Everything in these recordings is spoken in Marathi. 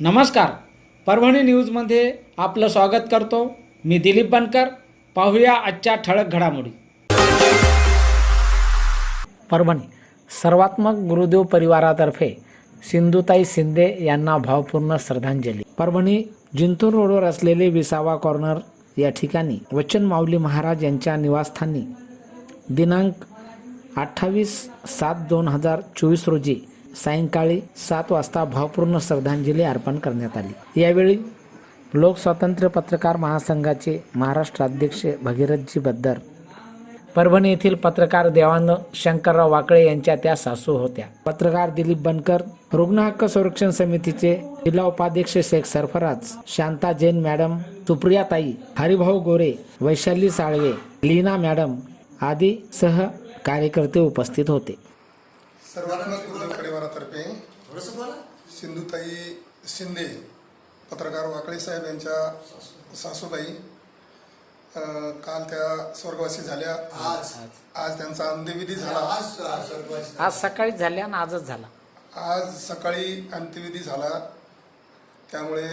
नमस्कार. परभणी न्यूजमध्ये आपलं स्वागत करतो. मी दिलीप बनकर. पाहूया आजच्या ठळक घडामोडी. परभणी सर्वात्मक गुरुदेव परिवारातर्फे सिंधुताई शिंदे यांना भावपूर्ण श्रद्धांजली. परभणी जिंतूर रोडवर असलेले विसावा कॉर्नर या ठिकाणी वचन माऊली महाराज यांच्या निवासस्थानी दिनांक अठ्ठावीस सात दोन हजार चोवीस रोजी सायंकाळी सात वाजता भावपूर्ण श्रद्धांजली अर्पण करण्यात आली. यावेळी लोकस्वातंत्र्य पत्रकार महासंघाचे महाराष्ट्र अध्यक्ष भगीरथजी बद्दर परभणी येथील पत्रकार देवानंद शंकरराव वाकळे यांच्या त्या सासू होत्या. पत्रकार दिलीप बनकर रुग्ण हक्क संरक्षण समितीचे जिल्हा उपाध्यक्ष शेख सरफराज शांता जैन मॅडम सुप्रियाताई हरिभाऊ गोरे वैशाली साळवे लीना मॅडम आदी सह कार्यकर्ते उपस्थित होते. सिंधुताई शिंदे पत्रकार वाकळे साहेब यांच्या सासूबाई काल त्या स्वर्गवासी झाल्या. आज. आज त्यांचा अंत्यविधी झाला. आज सकाळी झाल्या आणि आजच झाला. आज सकाळी अंत्यविधी झाला. त्यामुळे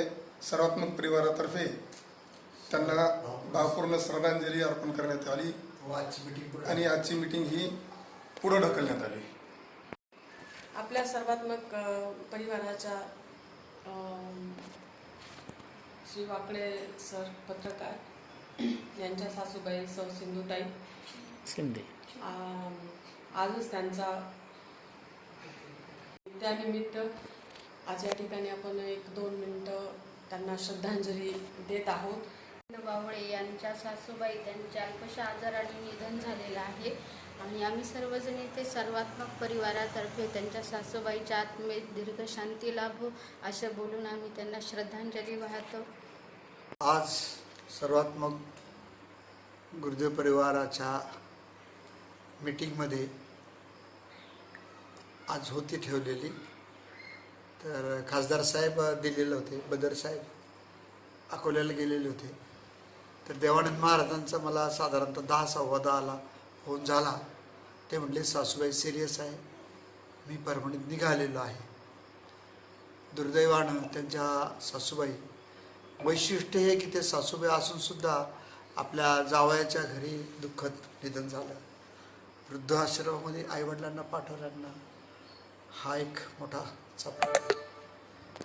सर्वात्मक परिवारातर्फे त्यांना भावपूर्ण श्रद्धांजली अर्पण करण्यात आली. आणि आजची मीटिंग ही पुढे ढकलण्यात आली. आपल्या सर्वात्मक परिवाराच्या श्री वाकडे सर पत्रकार यांच्या सासूबाई सौ सिंधुताई. शिंदे आजच त्यांचा त्यानिमित्त आज या ठिकाणी आपण एक दोन मिनटं त्यांना श्रद्धांजली देत आहोत. बावळे यांच्या सासूबाई त्यांच्या अल्पशा आजाराने निधन झालेलं आहे. आणि आम्ही सर्वजण इथे सर्वात्मक परिवारातर्फे त्यांच्या सासूबाईच्या आत्मेत दीर्घ शांती लाभो असं बोलून आम्ही त्यांना श्रद्धांजली वाहतो. आज सर्वात्मक गुरुदेव परिवाराच्या मीटिंगमध्ये आज होती ठेवलेली. तर खासदार साहेब दिलेले होते बदर साहेब अकोल्याला गेलेले होते. तर देवानंद महाराजांचा मला साधारणतः दहा सव्वा दहाला फोन झाला. ते म्हटले सासूबाई सिरियस आहे. मी परभणीत निघालेलो आहे. दुर्दैवानं त्यांच्या सासूबाई वैशिष्ट्य हे की ते सासूबाई असून सुद्धा आपल्या जावयाच्या घरी दुःखद निधन झालं. वृद्ध आश्रमामध्ये आईवडिलांना पाठवल्यांना हा एक मोठा चपला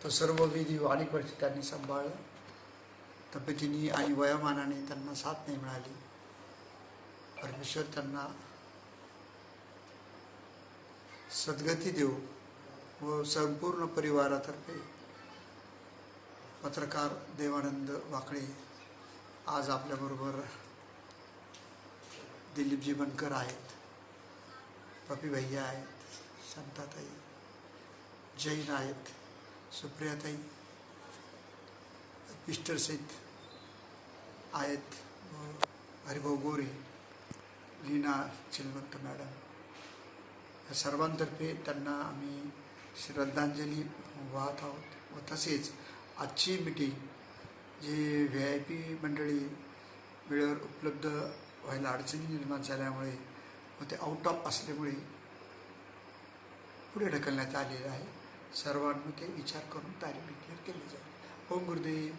तो सर्व विधी अनेक वर्ष त्यांनी सांभाळलं. तब्येतीने आणि वयोमानाने त्यांना साथ नाही मिळाली. परमेश्वर त्यांना सद्गती देऊ व संपूर्ण परिवारातर्फे पत्रकार देवानंद वाकळे आज आपल्याबरोबर दिलीपजी बनकर आहेत पपी भैया आहेत शांताताई जैन आहेत सुप्रियाताई मिस्टर सहित आहेत. व हरिभाऊ गोरे लीना चिलवंत मॅडम. या सर्वांतर्फे त्यांना आम्ही श्रद्धांजली वाहत आहोत व तसेच आजची मीटिंग जी व्ही आय पी मंडळी वेळेवर उपलब्ध व्हायला अडचणी निर्माण झाल्यामुळे व ते आउट ऑफ असल्यामुळे पुढे ढकलण्यात आलेलं आहे. सर्वांमध्ये विचार करून तारीख डिक्लेअर केली जाईल. ओम गुरुदेव.